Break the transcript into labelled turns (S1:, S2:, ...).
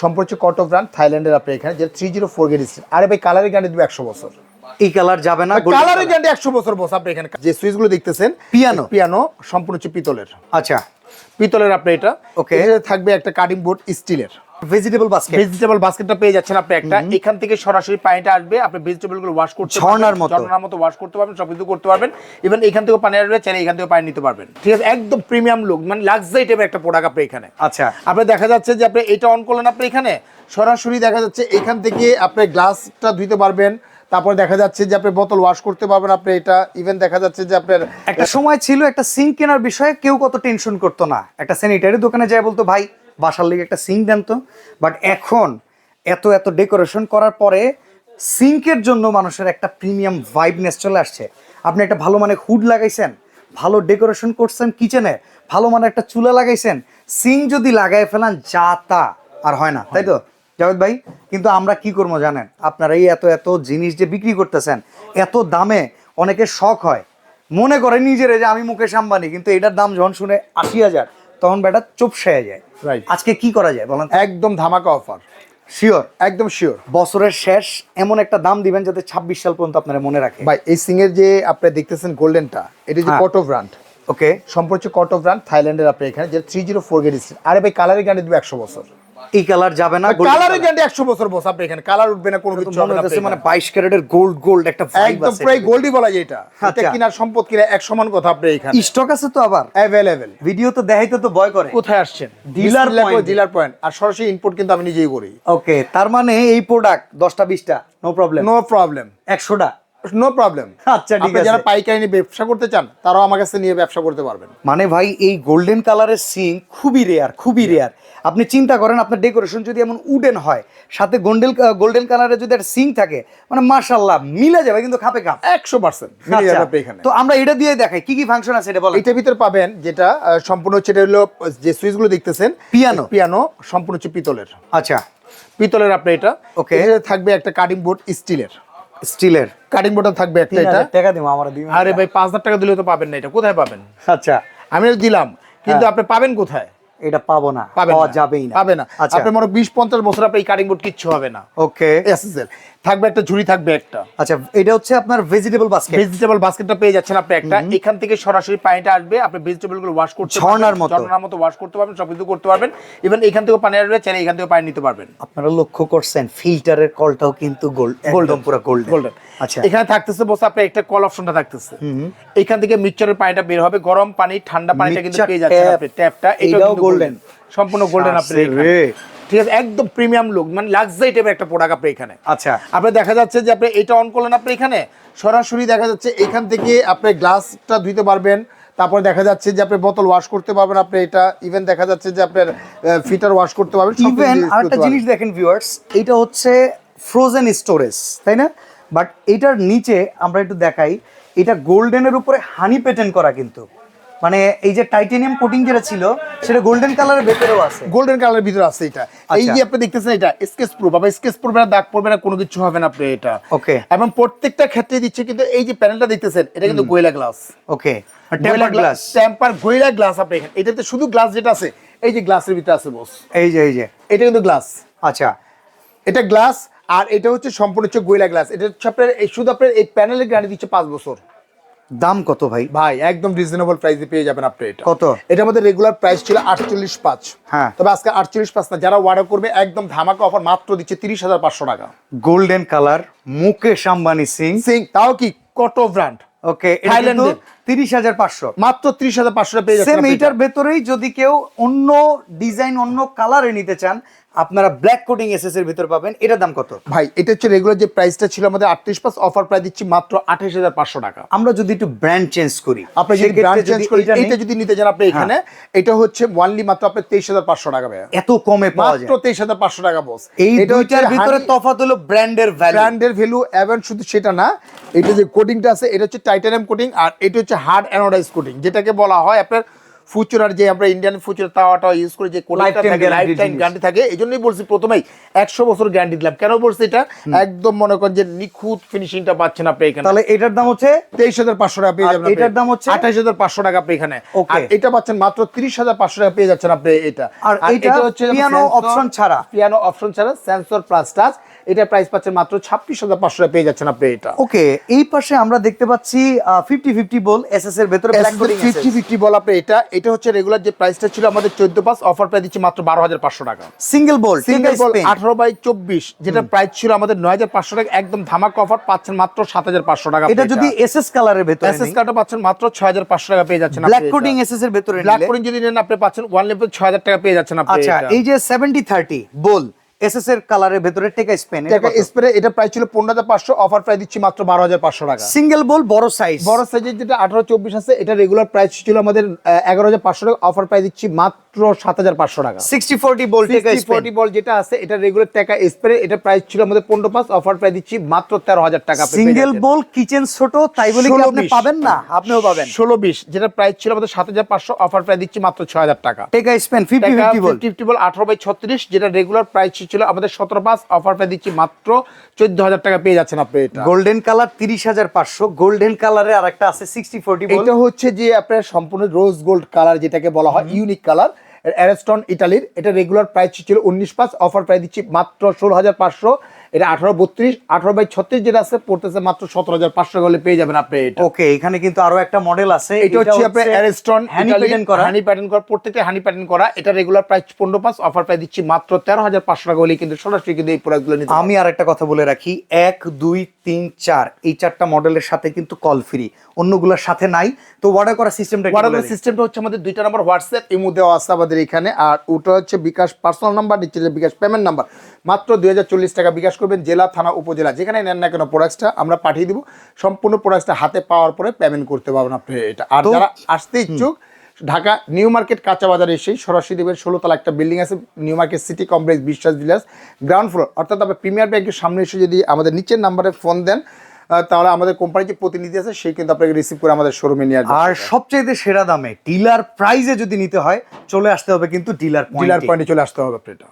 S1: সম্পর্ক কট of brand থাইল্যান্ডের আপনি এখানে যে থ্রি জিরো ফোর গেট আরে ভাই কালারের গ্যারান্টি দেবে একশো বছর।
S2: এই কালার যাবে না
S1: কালারের। গ্যারান্টি একশো বছর বস আপনি এখানে। যে সুইচগুলো দেখতেছেন
S2: পিয়ানো
S1: পিয়ানো সম্পূর্ণ হচ্ছে পিতলের।
S2: আচ্ছা।
S1: পিতলের আপনি এটা। ওকে থাকবে একটা কাটিং বোর্ড স্টিলের
S2: ভেজিটেবল বাস্কেট
S1: ভেজিটেবল বাস্কেটটা পেয়ে যাচ্ছেন আপনি একটা। এখান থেকে সরাসরি পানিটা আসবে আপনি ভেজিটেবলগুলো ওয়াশ করতে
S2: ঝর্ণার মতো।
S1: ঝর্ণার মতো ওয়াশ করতে পারবেন সব কিছু করতে পারবেন। ইভেন এখান থেকে পানি আসবে চাইলে এখান থেকে পানি নিতে পারবেন। ঠিক আছে একদম প্রিমিয়াম লুক মানে লাক্সারি টাইপের একটা প্রোডাক্ট আপনি এখানে।
S2: আচ্ছা।
S1: আপনি দেখা যাচ্ছে যে আপনি এটা অন করলেন আপনি এখানে সরাসরি দেখা যাচ্ছে এখান থেকে আপনি গ্লাসটা ধুইতে পারবেন তারপরে দেখা যাচ্ছে যে আপনি বোতল ওয়াশ করতে পারবেন আপনি এটা ইভেন দেখা যাচ্ছে যে আপনার
S2: একটা সময় ছিল একটা সিঙ্ক কেনার বিষয়ে কেউ কত টেনশন করতো না। একটা স্যানিটারি দোকানে যায় বলতো ভাই বাসার লিগে একটা সিঙ্ক দেন তো। বাট এখন এত এত ডেকোরেশন করার পরে সিঙ্কের জন্য মানুষের একটা প্রিমিয়াম ভাইবনেস চলে আসছে। আপনি একটা ভালো মানে হুড লাগাইছেন, ভালো ডেকোরেশন করছেন কিচেনে ভালো মানে একটা চুলা লাগাইছেন, সিঙ্ক যদি লাগাই ফেলান যা তা আর হয় না, তাই তো? জাভেদ ভাই, কিন্তু আমরা কি করব জানেন? আপনারা এই এত এত জিনিস যে বিক্রি করতেছেন, এত দামে অনেকের শখ হয়। মনে করে নিজের যে আমি মুকেশ আম্বানি, কিন্তু এটার দাম যখন শুনে আশি হাজার তখন বেটা সেয়ে যায়. আজকে কি করা যায় বলেন
S1: একদম ধামাকা অফার
S2: শিওর
S1: একদম শিওর
S2: বছরের শেষ এমন একটা দাম দিবেন যাতে ছাব্বিশ সাল পর্যন্ত আপনারা মনে রাখেন।
S1: ভাই এই সিং এর যে আপনি দেখতেছেন গোল্ডেনটা এটা যে। কট অফ ব্র্যান্ড
S2: ওকে
S1: সম্পর্কে কট অফ ব্র্যান্ড থাইল্যান্ডের আপনি এখানে যে থ্রি জিরো ফোর গেট আরে ভাই কালারের গ্যারান্টি দেবে একশো বছর।
S2: এই কালার যাবে না
S1: কালারের গ্যারান্টি একশো বছর বস আপনি এখানে কালার উঠবে না কোনো কিছু
S2: মনে
S1: হবে না
S2: মানে
S1: এখানে।
S2: বাইশ ক্যারেটের গোল্ড গোল্ড একটা vibe
S1: একদম প্রায় গোল্ডই বলা যায় এটা। এটা
S2: আচ্ছা।
S1: কিনার সম্পদ কিনা এক সমান কথা আপনি এখানে।
S2: স্টক আছে তো আবার?
S1: অ্যাভেলেবেল
S2: ভিডিও তো দেখাইতে তো ভয় করে।
S1: কোথায় আসছেন?
S2: Point এ।
S1: ডিলার পয়েন্ট আর সরাসরি ইনপুট কিন্তু আমি নিজেই করি।
S2: ওকে তার মানে এই প্রোডাক্ট দশটা বিশটা নো প্রবলেম
S1: নো প্রবলেম
S2: একশোটা।
S1: নো প্রবলেম
S2: আচ্ছা, ঠিক
S1: আপনি যারা পাইকারি নিয়ে ব্যবসা করতে চান তারাও আমার কাছে নিয়ে ব্যবসা করতে পারবেন।
S2: মানে ভাই এই গোল্ডেন কালারের সিং খুবই রেয়ার খুবই রেয়ার আপনি চিন্তা করেন আপনার ডেকোরেশন যদি এমন উডেন হয় সাথে গোল্ডেন গোল্ডেন কালারের যদি একটা সিং থাকে মানে মার্শাল্লাহ মিলে যাবে কিন্তু খাপে খাপ।
S1: একশো পার্সেন্ট
S2: আচ্ছা,
S1: এখানে।
S2: তো আমরা এটা দিয়ে দেখাই কি কি ফাংশন আছে এটা বলেন।
S1: এটার ভিতরে পাবেন যেটা সম্পূর্ণ হচ্ছে এটা হলো যে সুইচগুলো দেখতেছেন
S2: পিয়ানো
S1: পিয়ানো সম্পূর্ণ হচ্ছে পিতলের।
S2: আচ্ছা।
S1: পিতলের আপনি এটা। ওকে থাকবে একটা কাটিং বোর্ড স্টিলের
S2: স্টিলের।
S1: কাটিং বোর্ডটা থাকবে একটা এটা।
S2: টাকা দিব আমার দিন
S1: আরে ভাই পাঁচ হাজার টাকা দিলে তো পাবেন না এটা। কোথায় পাবেন?
S2: আচ্ছা।
S1: আমি দিলাম কিন্তু আপনি পাবেন কোথায়?
S2: এটা পাবো না
S1: পাবেন
S2: পাওয়া যাবেই না।
S1: পাবে না।
S2: আপনি
S1: আপনার মনে হয় বিশ পঞ্চাশ বছর আপনি এই কাটিং বোর্ড কিচ্ছু হবে না।
S2: ওকে
S1: এসএসএল থাকবে একটা ঝুড়ি থাকবে একটা।
S2: আচ্ছা এটা হচ্ছে আপনার ভেজিটেবল বাস্কেট
S1: ভেজিটেবল বাস্কেটটা পেয়ে যাচ্ছেন আপনি একটা। এখান থেকে সরাসরি পানিটা আসবে আপনি ভেজিটেবলগুলো ওয়াশ করতে
S2: ঝর্ণার মতো।
S1: ঝর্ণার মতো ওয়াশ করতে পারবেন সব কিছু করতে পারবেন। ইভেন এখান থেকে পানি আসবে চাইলে এখান থেকে পানি নিতে পারবেন।
S2: আপনারা লক্ষ্য করছেন ফিল্টারের কলটাও কিন্তু গোল্ড গোল্ডেন পুরো গোল্ড
S1: গোল্ডেন
S2: আচ্ছা।
S1: এখানে থাকতেছে বসে আপনার একটা কল অপশনটা থাকতেছে। এখান থেকে মিক্সচারের পানিটা বের হবে গরম পানি ঠান্ডা পানিটা কিন্তু পেয়ে যাচ্ছেন আপনি। ট্যাপটা
S2: এটাও golden।
S1: সম্পূর্ণ গোল্ডেন আপনি। ঠিক আছে একদম প্রিমিয়াম লুক মানে লাক্সারি টাইপের একটা প্রোডাক্ট আপনি এখানে।
S2: আচ্ছা।
S1: আপনি দেখা যাচ্ছে যে আপনি এটা অন করলেন আপনি এখানে সরাসরি দেখা যাচ্ছে এখান থেকে আপনি গ্লাসটা ধুইতে পারবেন তারপরে দেখা যাচ্ছে যে আপনি বোতল ওয়াশ করতে পারবেন আপনি এটা ইভেন দেখা যাচ্ছে যে আপনার ফিটার ওয়াশ করতে পারবেন
S2: ইভেন আরেকটা জিনিস দেখেন ভিউয়ার্স এটা হচ্ছে ফ্রোজেন স্টোরেজ তাই না? বাট এটার নিচে আমরা একটু দেখাই এটা গোল্ডেনের উপরে হানি পেটেন্ট করা কিন্তু। মানে এই যে টাইটেনিয়াম কোটিং যেটা ছিল সেটা গোল্ডেন কালারের ভেতরেও আছে।
S1: গোল্ডেন কালারের ভিতরে আছে এটা। এই
S2: আচ্ছা।
S1: যে আপনি দেখতেছেন এটা স্কেচ প্রুফ আবার স্কেচ পড়বে না দাগ পড়বে না কোনো কিছু হবে না আপনি এটা।
S2: ওকে
S1: এবং প্রত্যেকটা ক্ষেত্রে দিচ্ছে কিন্তু এই যে প্যানেলটা দেখতেছেন এটা কিন্তু gorilla glass
S2: okay temper glass
S1: temper gorilla glass আপনি এখানে এটাতে শুধু গ্লাস যেটা আছে এই যে গ্লাসের ভিতরে আছে বস
S2: এই যে এই যে।
S1: এটা কিন্তু গ্লাস
S2: আচ্ছা।
S1: এটা গ্লাস আর এটা হচ্ছে সম্পূর্ণ হচ্ছে গোয়েলা গ্লাস এটা হচ্ছে আপনার এই শুধু আপনার এই প্যানেলের গ্যারান্টি দিচ্ছে পাঁচ বছর।
S2: দাম কত ভাই?
S1: ভাই একদম রিজনেবল প্রাইসে পেয়ে যাবেন আপনি এটা
S2: কত?
S1: এটা আমাদের রেগুলার প্রাইস ছিল আটচল্লিশ পাঁচ।
S2: হ্যাঁ।
S1: তবে আজকে আটচল্লিশ পাঁচ না যারা অর্ডার করবে একদম ধামাকা অফার মাত্র দিচ্ছে তিরিশ হাজার পাঁচশো টাকা।
S2: গোল্ডেন কালার মুকেশ আম্বানি সিং
S1: সিং তাও কি? কত ব্র্যান্ড
S2: ওকে
S1: থাইল্যান্ডের।
S2: তিরিশ হাজার পাঁচশো।
S1: মাত্র ত্রিশ হাজার পাঁচশো পেয়ে
S2: এইটার ভেতরেই যদি কেউ অন্য ডিজাইন অন্য কালারে নিতে চান আপনারা ব্ল্যাক কোটিং এসএস এর ভিতর পাবেন। এটার দাম কত?
S1: ভাই এটা হচ্ছে রেগুলার যে প্রাইসটা ছিল আমাদের অফার প্রাইস দিচ্ছি মাত্র আঠাশ হাজার পাঁচশো টাকা।
S2: আমরা যদি একটু ব্র্যান্ড চেঞ্জ করি
S1: আপনি যদি ব্র্যান্ড চেঞ্জ করি
S2: এটা
S1: যদি নিতে আপনি এখানে এটা হচ্ছে ওয়ানলি মাত্র হাজার পাঁচশো টাকা ভাইয়া।
S2: এত কমে পাওয়া যায়।
S1: তেইশ হাজার পাঁচশো টাকা বস
S2: এই দুইটার ভিতরে তফাৎ হলো ব্র্যান্ডের ভ্যালু
S1: ব্র্যান্ডের ভ্যালু এবং শুধু সেটা না এটা যে কোটিংটা আছে এটা হচ্ছে টাইটানিয়াম কোটিং আর এটা হচ্ছে হার্ড অ্যানোডাইজ কোটিং যেটাকে বলা হয় আপনার ফুচুরার যে আমরা ইন্ডিয়ান ফুচুরার তাওয়াটা ইউজ করে যে লাইফ টাইম গ্যারান্টি থাকে এই জন্যই বলছি প্রথমেই একশো বছর গ্যারান্টি দিলাম। কেন বলছি এটা? একদম মনে করেন যে নিখুঁত ফিনিশিংটা পাচ্ছেন আপনি এখানে।
S2: তাহলে এটার দাম হচ্ছে?
S1: তেইশ হাজার পাঁচশো টাকা পেয়ে যাবেন
S2: এটার দাম হচ্ছে?
S1: আঠাশ হাজার পাঁচশো টাকা আপনি এখানে. আর এটা পাচ্ছেন মাত্র তিরিশ হাজার পাঁচশো টাকা পেয়ে যাচ্ছেন আপনি এটা।
S2: আর এটা হচ্ছে পিয়ানো অপশন ছাড়া।
S1: পিয়ানো অপশন ছাড়া সেন্সর প্লাস টাচ এটা প্রাইস পাচ্ছেন মাত্র ছাব্বিশ হাজার পাঁচশো পেয়ে যাচ্ছেন আপনি এটা।
S2: ওকে এই পাশে আমরা দেখতে পাচ্ছি ফিফটি ফিফটি বল এসএস এর ভেতরে
S1: ফিফটি ফিফটি বল আপনি এটা এটা হচ্ছে রেগুলার যে প্রাইসটা ছিল আমাদের চোদ্দ পাঁচ অফার প্রাইস দিচ্ছি মাত্র বারো হাজার পাঁচশো টাকা।
S2: সিঙ্গেল বল
S1: সিঙ্গেল বল আঠারো বাই চব্বিশ যেটা প্রাইস ছিল আমাদের নয় হাজার পাঁচশো টাকা একদম ধামাক অফার পাচ্ছেন মাত্র সাত হাজার পাঁচশো টাকা
S2: এটা যদি এসএস কালারের ভেতরে
S1: এসএস কার্ডটা পাচ্ছেন মাত্র ছয় হাজার পাঁচশো টাকা পেয়ে যাচ্ছেন
S2: ব্ল্যাক কোডিং এসএস এর ভেতরে
S1: ব্ল্যাক কোডিং যদি নেন আপনি পাচ্ছেন ওয়ান লেভেল ছয় হাজার টাকা পেয়ে যাচ্ছেন আপনি
S2: আচ্ছা এই যে সেভেন্টি থার্টি বল এসএস এর কালারের ভেতরে টেকা স্পেন
S1: টেকা স্প্রে এটা প্রাইস ছিল পনেরো হাজার পাঁচশো অফার প্রাইস দিচ্ছি মাত্র বারো হাজার পাঁচশো টাকা।
S2: সিঙ্গেল বল বড় সাইজ
S1: বড় সাইজের যেটা আঠারো চব্বিশ আছে এটা রেগুলার প্রাইস ছিল আমাদের এগারো হাজার পাঁচশো টাকা অফার প্রাইস দিচ্ছি মাত্র সাত হাজার পাঁচশো টাকা।
S2: Sixty forty ball spin
S1: ball যেটা আছে এটা রেগুলার টাকা স্প্রে এটা প্রাইস ছিল আমাদের পনেরো পাঁচ অফার প্রাইস দিচ্ছি মাত্র তেরো হাজার টাকা
S2: সিঙ্গেল বল কিচেন ছোট তাই বলে আপনি পাবেন না? আপনিও পাবেন।
S1: ষোলো বিশ যেটা প্রাইস ছিল আমাদের সাত হাজার পাঁচশো অফার প্রাইস দিচ্ছি মাত্র ছয় হাজার টাকা।
S2: টেকা spin fifty fifty ball.
S1: Fifty ball আঠারো বাই ছত্রিশ যেটা রেগুলার প্রাইস ছিল আমাদের সতেরো পাঁচ অফার প্রাইস দিচ্ছি মাত্র চোদ্দ হাজার টাকা পেয়ে যাচ্ছেন আপনি এটা।
S2: গোল্ডেন কালার তিরিশ হাজার পাঁচশো। গোল্ডেন কালারে আর একটা আছে সিক্সটি ফোরটি
S1: এটা হচ্ছে যে আপনার সম্পূর্ণ রোজ গোল্ড কালার যেটাকে বলা হয় ইউনিক কালার অ্যারেস্টন ইটালির এটা রেগুলার প্রাইস ছিল উনিশ পাঁচ অফার প্রাইস দিচ্ছি মাত্র ষোলো হাজার পাঁচশো। এটা আঠারো বত্রিশ আঠারো বাই ছত্রিশ যেটা আছে পড়তেছে মাত্র সতেরো হাজার পাঁচশো হলে পেয়ে যাবেন আপনি এটা।
S2: ওকে এখানে কিন্তু আরও একটা মডেল আছে
S1: এটা হচ্ছে আপনার অ্যারেস্টন
S2: হ্যানি প্যাটার্ন করা।
S1: হানি প্যাটার্ন করা প্রত্যেকটা হানি প্যাটার্ন করা। এটা রেগুলার প্রাইস পনেরো পাঁচ অফার প্রাইস দিচ্ছি মাত্র তেরো হাজার পাঁচশো টাকা হলে কিন্তু সরাসরি কিন্তু এই প্রোডাক্টগুলো নিতে
S2: আমি আর একটা কথা বলে রাখি এক দুই তিন চার এই চারটা মডেলের সাথে কিন্তু কল ফ্রি অন্যগুলোর সাথে নাই। তো অর্ডার করা সিস্টেমটা
S1: ওয়ারেবল সিস্টেমটা হচ্ছে আমাদের দুইটা নাম্বার হোয়াটসঅ্যাপ ইমো দেওয়া আছে আমাদের এখানে আর ওটা হচ্ছে বিকাশ পার্সোনাল নাম্বার নিচে বিকাশ পেমেন্ট নাম্বার মাত্র দুই হাজার চল্লিশ টাকা বিকাশ করবেন জেলা থানা উপজেলা। যেখানে নেন না কেন প্রোডাক্টটা আমরা পাঠিয়ে দিব। সম্পূর্ণ প্রোডাক্টটা হাতে পাওয়ার পরে পেমেন্ট করতে পারবেন আপনি এটা। আর যারা আসতে ইচ্ছুক ঢাকা নিউ মার্কেট কাঁচা বাজারে এসেই সরাসরি দেবেন ষোলোতলা একটা বিল্ডিং আছে New Market City Complex Biswas Vilas ground floor অর্থাৎ আপনার প্রিমিয়ার ব্যাংকের সামনে এসে যদি আমাদের নিচের নাম্বারে ফোন দেন তাহলে আমাদের কোম্পানির যে প্রতিনিধি আছে সেই কিন্তু আপনাকে রিসিভ করে আমাদের শোরুমে নিয়ে আসবে।
S2: আর সবচেয়ে সেরা দামে ডিলার প্রাইজে যদি নিতে হয় চলে আসতে হবে কিন্তু ডিলার
S1: ডিলার পয়েন্টে চলে আসতে হবে আপনি এটা।